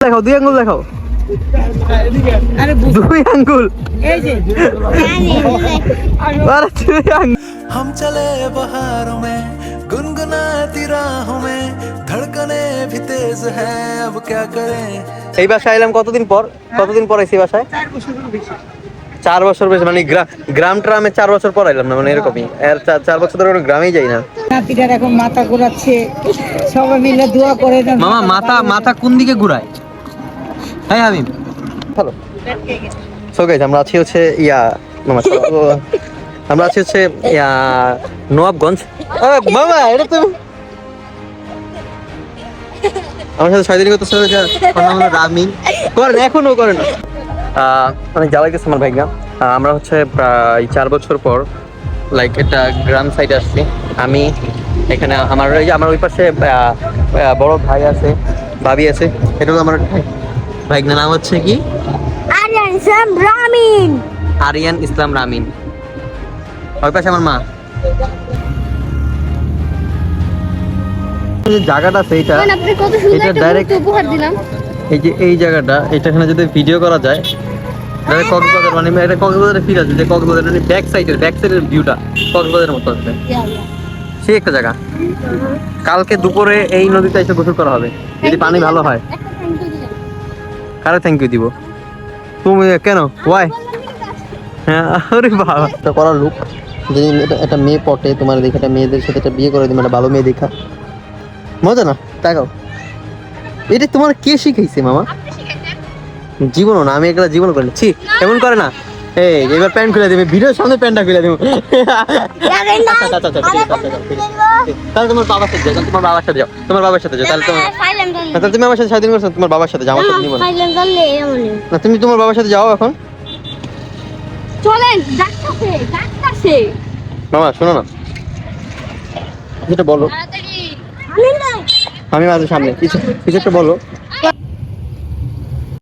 দেখাও দুই আঙ্গুল দেখাও আরে বু- দুই আঙ্গুল এই যে আরে দুই আঙ্গুল हम चले बहारों में गुनगुनाती राहों में धड़कने भी तेज है अब क्या करें এই বাসায় এলাম কতদিন পর কতদিন পর এসে বাসায় চার বছর বেশি মানে গ্রা- গ্রাম ট্রামে চার বছর পর এলাম না মানে এরকমই আর চার- চার বছর ধরে কোনো গ্রামেই যাই না নাতিটার এখন মাথা ঘোরাচ্ছে সবাই মিলে দোয়া করে দেন মামা মাথা মাথা কোন দিকে ঘুরায় হ্যাঁ আমি হ্যালো সো গাইস আমরা আছি হচ্ছে ইয়া মামা আমরা আছি হচ্ছে ইয়া নবাবগঞ্জ। আ, মামা এটা তুমি আমার সাথে ছয় দিন করতে সাথে রামিন। করেন এখনও করেন। আহ, অনেক জ্বালাই গেছে আমার ভাইগা আমরা হচ্ছে প্রায় চার বছর পর লাইক একটা গ্রাম সাইডে আসছি। আমি এখানে আমার আমার ওই পাশে বড় ভাই আছে ভাবি আছে এটা হলো আমার ভাইগনার নাম হচ্ছে কি? আরিয়ান সাম রামিন। আরিয়ান ইসলাম রামিন। ওই পাশে আমার মা। এই যে জায়গাটা আছে এইটা আপনি কত সুন্দর এটা একটা direct- মুহূর্ত উপহার দিলাম। এই যে এই জায়গাটা এটা এখানে যদি ভিডিও করা যায় তাহলে কক্সবাজার মানে এটা কক্সবাজারের ফিল আছে যে কক্সবাজার মানে ব্যাক সাইডের ব্যাক সাইডের ভিউটা কক্সবাজারের মতো আছে সেই একটা জায়গা। কালকে দুপুরে এই নদীতে এসে গোসল করা হবে যদি পানি ভালো হয়। কারে থ্যাংক ইউ দিব? তুমি কেন? ওয়াই হ্যাঁ আরে বাবা। এটা করা লোক যদি এটা একটা মেয়ে পটে তোমার দেখে একটা মেয়েদের সাথে একটা বিয়ে করে দিবে একটা ভালো মেয়ে দেখা। মজা না? তাকাও। এটা তোমার কে শিখাইছে মামা? জীবনও না আমি একটা জীবন করি ছি এমন করে না। এই এবার প্যান্ট খুলে দেবে। ভিডিওর সামনে প্যান্টটা খুলে দেবো। আচ্ছা, আচ্ছা, আচ্ছা। তাহলে তোমার বাবার সাথে যাও তোমার বাবার সাথে যাও তোমার বাবার সাথে যাও তাহলে তোমার তাহলে তুমি আমার সাথে সারাদিন করছ তোমার বাবার সাথে যাও আমার সাথে না। তুমি তোমার বাবার সাথে যাও এখন। চলেন মামা শোনো না। যেটা বলো। আমি আমি মাঝে সামনে কিছু কিছু একটা বলো।